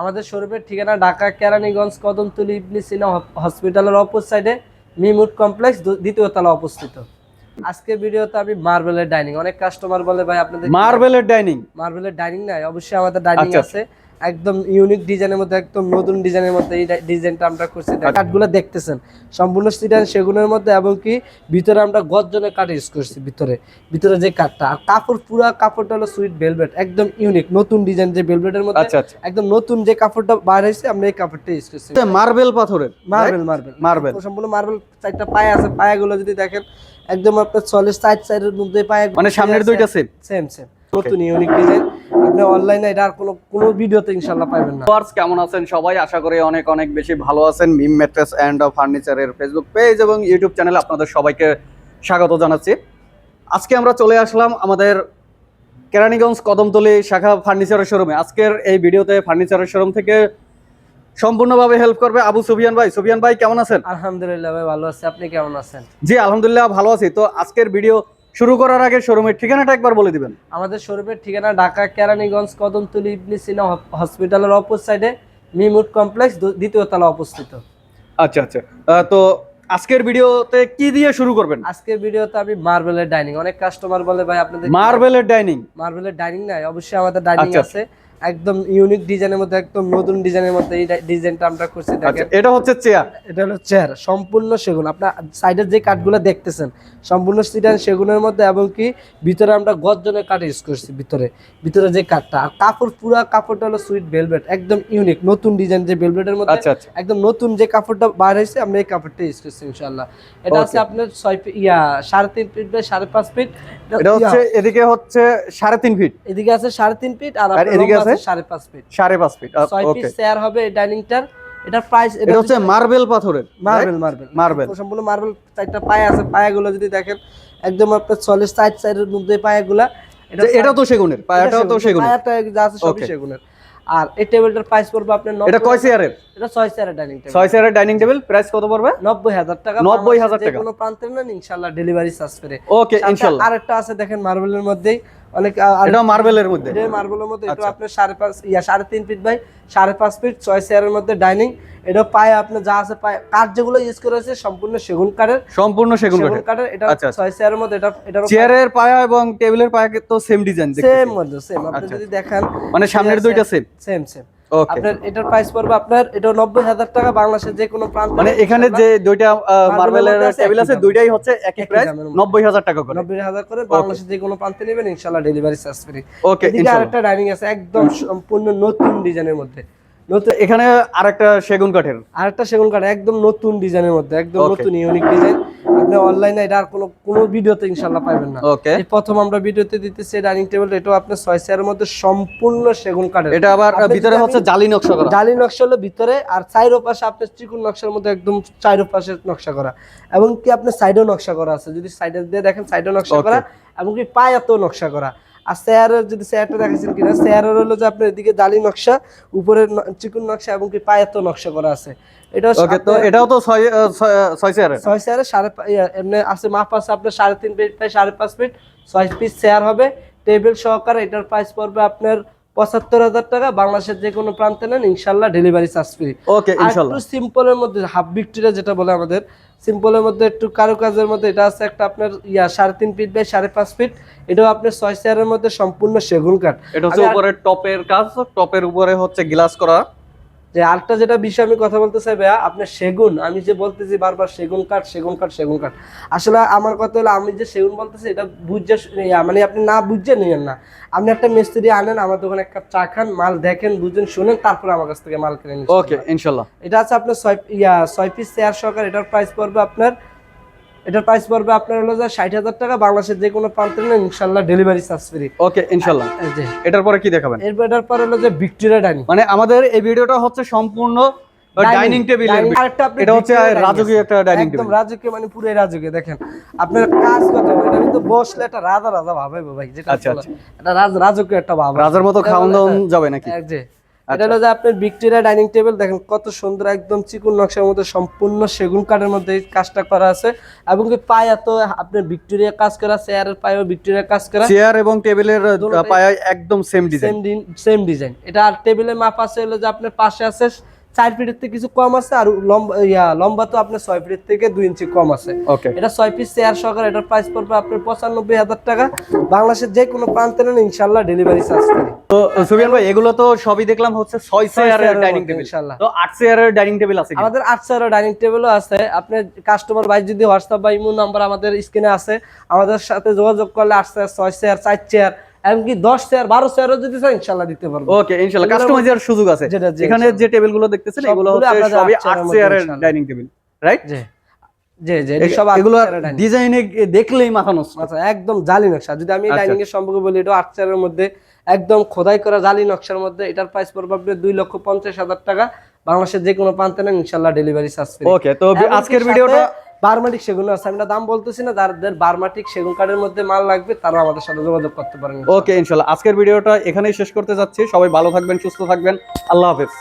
আমাদের শোরুমের ঠিকানা ঢাকা কেরানীগঞ্জ কদমতলী ইবনি সিনা হসপিটালের অপর সাইডে মিমুট কমপ্লেক্স দ্বিতীয় তলা অবস্থিত। আজকে ভিডিওতে আমি মার্বেলের ডাইনিং। অনেক কাস্টমার বলে ভাই আপনাদের মার্বেলের ডাইনিং? মার্বেলের ডাইনিং নাই অবশ্যই আমাদের ডাইনিং আচ্ছা। আছে। একদম ইউনিক ডিজাইনের মধ্যে একদম নতুন ডিজাইনের মধ্যে এই ডিজাইনটা আমরা করছি। কাঠগুলো দেখতেছেন। সম্পূর্ণ সিডান সেগুনের মধ্যে এবং কি ভিতরে আমরা গর্জনের কাঠ ইউজ করছি ভিতরে। ভিতরে যে কাঠটা আর কাপড় পুরো কাপড়টা হলো সুইট ভেলভেট একদম ইউনিক নতুন ডিজাইন যে ভেলভেটের মধ্যে আচ্ছা আচ্ছা। একদম নতুন যে কাপড়টা বার হয়েছে আমরা এই কাপড়টা ইউজ করছি। মার্বেল পাথরের মার্বেল মার্বেল মার্বেল সম্পূর্ণ মার্বেল চারটা পায়া আছে পায়াগুলো যদি দেখেন একদম আপনার সলিড সাইড সাইডের মধ্যে পায়া মানে সামনের দুইটা সেম সেম সেম নতুন ইউনিক ডিজাইন আপনি অনলাইনে এটা আর কোনো কোনো ভিডিওতে ইনশাআল্লাহ পাবেন না। ভিউয়ার্স কেমন আছেন সবাই? আশা করি অনেক অনেক বেশি ভালো আছেন। মিম ম্যাট্রেস অ্যান্ড ফার্নিচারের ফেসবুক পেজ এবং ইউটিউব চ্যানেলে আপনাদের সবাইকে স্বাগত জানাচ্ছি। আজকে আমরা চলে আসলাম আমাদের কেরানীগঞ্জ কদমতলী শাখা ফার্নিচারের শোরুমে আজকের এই ভিডিওতে ফার্নিচারের শোরুম থেকে সম্পূর্ণভাবে হেল্প করবে আবু সুফিয়ান ভাই। সুফিয়ান ভাই কেমন আছেন? আলহামদুলিল্লাহ ভাই ভালো আছি। আপনি কেমন আছেন? জি আলহামদুলিল্লাহ ভালো আছি। তো আজকের ভিডিও শুরু করার আগে শোরুমের ঠিকানাটা একবার বলে দিবেন। আমাদের শোরুমের ঠিকানা ঢাকা কেরানীগঞ্জ কদমতলী ইবনি সিনা হসপিটালের অপর সাইডে মিমুট কমপ্লেক্স দ্বিতীয় তলা অবস্থিত। আচ্ছা আচ্ছা। তো আজকের ভিডিওতে কি দিয়ে শুরু করবেন? আজকের ভিডিওতে আমি মার্বেলের ডাইনিং অনেক কাস্টমার বলে ভাই আপনাদের মার্বেলের ডাইনিং। মার্বেলের ডাইনিং নাই অবশ্যই আমাদের ডাইনিং আচ্ছা। আছে। একদম ইউনিক ডিজাইনের মধ্যে একদম নতুন ডিজাইনের মধ্যে এই ডিজাইনটা আমরা করছি আচ্ছা দেখেন। এটা হচ্ছে চেয়ার এটা হলো চেয়ার সম্পূর্ণ সেগুন। আপনার সাইডের যে কাঠগুলো দেখতেছেন সম্পূর্ণ সিডান সেগুনের মধ্যে এবং কি ভিতরে আমরা গর্জনের কাঠ ইউজ করছি ভিতরে। ভিতরে যে কাঠটা আর কাপড় পুরো কাপড়টা হলো সুইট ভেলভেট একদম ইউনিক নতুন ডিজাইন যে ভেলভেটের মধ্যে আচ্ছা আচ্ছা। একদম নতুন যে কাপড়টা বার হয়েছে আমরা এই কাপড়টা ইউজ করছি ইনশাল্লাহ এটা আছে আপনার ছয় ফিট ইয়া সাড়ে তিন ফিট বাই সাড়ে পাঁচ ফিট এটা হচ্ছে এদিকে হচ্ছে সাড়ে তিন ফিট এদিকে আছে সাড়ে তিন ফিট আর এদিকে আছে? ফিট সাড়ে পাঁচ ফিট ওকে চেয়ার হবে ডাইনিংটার এটা প্রাইস এটা হচ্ছে মার্বেল পাথরের মার্বেল মার্বেল মার্বেল সম্পূর্ণ মার্বেল চারটা পায়া আছে পায়াগুলো যদি দেখেন একদম আপনার সলিড সাইড সাইডের মধ্যে পায়াগুলা। এটা তো সেগুনের পায়াটাও তো সেগুনের। পায়াটা যা আছে সবই সেগুনের। আর এই টেবিলটার প্রাইস পড়বে আপনার এটা কয় চেয়ারের এটা ছয় চেয়ারের ডাইনিং টেবিল ছয় চেয়ারের ডাইনিং টেবিল প্রাইস কত পড়বে? নব্বই হাজার টাকা 90,000 বাংলাদেশের যে টাকা। কোনো প্রান্তে ইনশাল্লাহ ডেলিভারি চার্জ করে। ওকে ইনশাআল্লাহ। আরেকটা আছে দেখেন মার্বেলের মধ্যেই। অনেক এটা মার্বেলের মধ্যে। এটা মার্বেলের মধ্যে। এটা আচ্ছা। আপনার সাড়ে পাঁচ ইয়া সাড়ে তিন ফিট বাই সাড়ে পাঁচ ফিট ছয় চেয়ারের মধ্যে ডাইনিং এটা পায়ে আপনার যা আছে পায়ে কাঠ যেগুলো ইউজ করা হয়েছে সম্পূর্ণ সেগুন কাঠের। সম্পূর্ণ সেগুন কাঠের। এটা আচ্ছা, আচ্ছা। ছয় চেয়ারের মধ্যে এটা এটা চেয়ারের পায়া এবং টেবিলের পায়া তো সেম ডিজাইন সেম মধ্যে সেম আপনি। যদি দেখেন মানে সামনের দুইটা সেম সেম সেম আপনার এটার প্রাইস পড়বে আপনার এটা নব্বই হাজার টাকা বাংলাদেশের যে কোনো প্রান্ত মানে এখানে যে দুইটা মার্বেলের টেবিল আছে দুইটাই হচ্ছে একই একই প্রাইস নব্বই হাজার টাকা করে। নব্বই হাজার করে বাংলাদেশের যে কোনো প্রান্তে নেবেন ইনশাল্লাহ ডেলিভারি চার্জ ফ্রি ওকে আরেকটা ডাইনিং আছে একদম সম্পূর্ণ নতুন ডিজাইনের মধ্যে। নতুন এখানে আরেকটা সেগুন কাঠের। আরেকটা সেগুন কাঠ একদম নতুন ডিজাইনের মধ্যে একদম নতুন ইউনিক ডিজাইন আপনি অনলাইনে এটা আর কোনো কোনো ভিডিওতে ইনশাল্লাহ পাবেন না। ওকে প্রথম আমরা ভিডিওতে দিতেছি ডাইনিং টেবিল এটাও আপনার ছয় চেয়ারের মধ্যে সম্পূর্ণ সেগুন কাঠের। এটা আবার ভিতরে হচ্ছে জালি নকশা করা। জালি নকশা হলো ভিতরে আর চাইরো পাশে আপনার ত্রিকোণ নকশার মধ্যে একদম চাইরো পাশে নকশা করা। এবং কি আপনার সাইডেও নকশা করা আছে যদি সাইডে দিয়ে দেখেন সাইডেও নকশা করা এবং কি পায়াতেও নকশা করা। আর স্যারের যদি চেয়ারটা দেখেছেন কিনা চেয়ারের হলো যে আপনার এদিকে দালি নকশা উপরের চিকুন নকশা এবং কি পায়াত নকশা করা আছে। এটা ওকে তো আপনার- এটাও তো ছয় আহ, ছয় আহ, ছয় চেয়ারের সাড়ে এমনি আছে মাপ আছে আপনার সাড়ে তিন ফিট বাই সাড়ে পাঁচ ফিট ছয় পিস চেয়ার হবে। টেবিল সহকারে এটার প্রাইস পড়বে আপনার পঁচাত্তর হাজার টাকা বাংলাদেশের যে কোনো প্রান্তে নেন ইনশাল্লাহ ডেলিভারি চার্জ ফ্রি ওকে একটু সিম্পলের মধ্যে হাফ ভিক্টোরিয়া যেটা বলে আমাদের সিম্পলের মধ্যে একটু কারুকাজের মধ্যে এটা আছে একটা আপনার ইয়া সাড়ে তিন ফিট বাই সাড়ে পাঁচ ফিট এটাও আপনার ছয় চেয়ারের মধ্যে সম্পূর্ণ সেগুন কাঠ। এটা হচ্ছে উপরে টপের কাজ টপের উপরে হচ্ছে গ্লাস করা। যে আরেকটা যেটা বিষয়ে আমি কথা বলতে চাই ভাইয়া আপনার সেগুন আমি যে বলতেছি বারবার সেগুন কাঠ সেগুন কাঠ সেগুন কাঠ। আসলে আমার কথা হলো আমি যে সেগুন বলতেছি এটা বুঝছে মানে আপনি না বুঝছে নিয়েন না। আপনি একটা মিস্ত্রি আনেন আমার দোকানে এক কাপ চা খান মাল দেখেন বুঝেন শুনেন তারপরে আমার কাছ থেকে মাল কিনে নিন ওকে ইনশাল্লাহ। এটা আছে আপনার ছয় ইয়া ছয় পিস চেয়ার সহকারে এটার প্রাইস পড়বে আপনার এটার প্রাইস পড়বে আপনার হলো যে ষাট হাজার টাকা বাংলাদেশের যে কোনো প্রান্তে নেন ইনশাল্লাহ ডেলিভারি চার্জ ফ্রি ওকে ইনশাআল্লাহ এটার পরে কি দেখাবেন? এরপর এটার পর হলো যে ভিক্টোরিয়া ডাইনিং মানে আমাদের এই ভিডিওটা হচ্ছে সম্পূর্ণ ডাইনিং টেবিল এটা হচ্ছে রাজকীয় একটা ডাইনিং টেবিল একদম রাজকীয় মানে পুরো রাজকীয় দেখেন। আপনার কাজ কত এটা কিন্তু বসলে একটা রাজা রাজা ভাবাইবো ভাই যেটা আচ্ছা, বলে। একটা রাজ রাজকীয় একটা ভাব রাজার মতো এটা খাওয়ান দাওয়ান যাবে নাকি? যে। এটা হলো যে আপনার ভিক্টোরিয়া ডাইনিং টেবিল দেখেন কত সুন্দর একদম চিকুন নকশার মধ্যে সম্পূর্ণ সেগুন কাঠের মধ্যে এই কাজটা করা আছে। এবং কি পায়া তো আপনার ভিক্টোরিয়া কাজ করা চেয়ারের পায়েও ভিক্টোরিয়া কাজ করা। চেয়ার এবং টেবিলের পায়া একদম সেম ডিজাইন সেম ডিজাইন এটা আর টেবিলের মাপ আছে হলো যে আপনার পাশে আছে চার ফিটের থেকে কিছু কম আছে আর লম্বা ইয়া লম্বা তো আপনার ছয় ফিটের থেকে দুই ইঞ্চি কম আছে। এটা ছয় পিস চেয়ার সহকারে এটার প্রাইস পড়বে আপনার পঁচানব্বই হাজার টাকা। বাংলাদেশের যে কোনো প্রান্তে নেন ইনশাল্লাহ ডেলিভারি চার্জ করি তো সুবিয়ান ভাই এগুলো তো সবই দেখলাম হচ্ছে ছয় চেয়ারের চেয়ারের ডাইনিং টেবিল ইনশাল্লাহ। তো আট চেয়ারের ডাইনিং টেবিল আছে আমাদের আট চেয়ারের ডাইনিং টেবিলও আছে। আপনি কাস্টমার ভাই যদি হোয়াটসঅ্যাপ বা ইমো নাম্বার আমাদের স্ক্রিনে আছে আমাদের সাথে যোগাযোগ করলে আট চেয়ার ছয় চেয়ার চার চেয়ার এমনকি দশ চেয়ার বারো চেয়ারও যদি ইনশাল্লাহ দিতে পারব। ওকে কাস্টমাইজার সুযোগ আছে। এখানে যে টেবিলগুলো দেখতেছেন এগুলো হচ্ছে সবই আট চেয়ারের। ডাইনিং টেবিল রাইট জি দেখলেই মাথা নষ্ট। আচ্ছা একদম জালি নকশা। যদি আমি আচ্ছা। ডাইনিং এর সম্পর্কে বলি এটা আট চেয়ারের মধ্যে। একদম খোদাই করা জালি নকশার মধ্যে। এটার প্রাইস পড়বে দুই লক্ষ পঞ্চাশ হাজার টাকা। বাংলাদেশের যে কোনো প্রান্তে না ইনশাল্লাহ ডেলিভারি চার্জ ওকে তো আজকের ভিডিওটা বারমাটিক সেগুন আছে। আমি দাম বলতেছি না, যাদের বারমাটিক সেগুন কাঠের মধ্যে মাল লাগবে তারা আমাদের সাথে যোগাযোগ করতে পারেন ওকে, ইনশাল্লাহ। আজকের ভিডিওটা এখানেই শেষ করতে যাচ্ছি। সবাই ভালো থাকবেন, সুস্থ থাকবেন। আল্লাহ হাফেজ।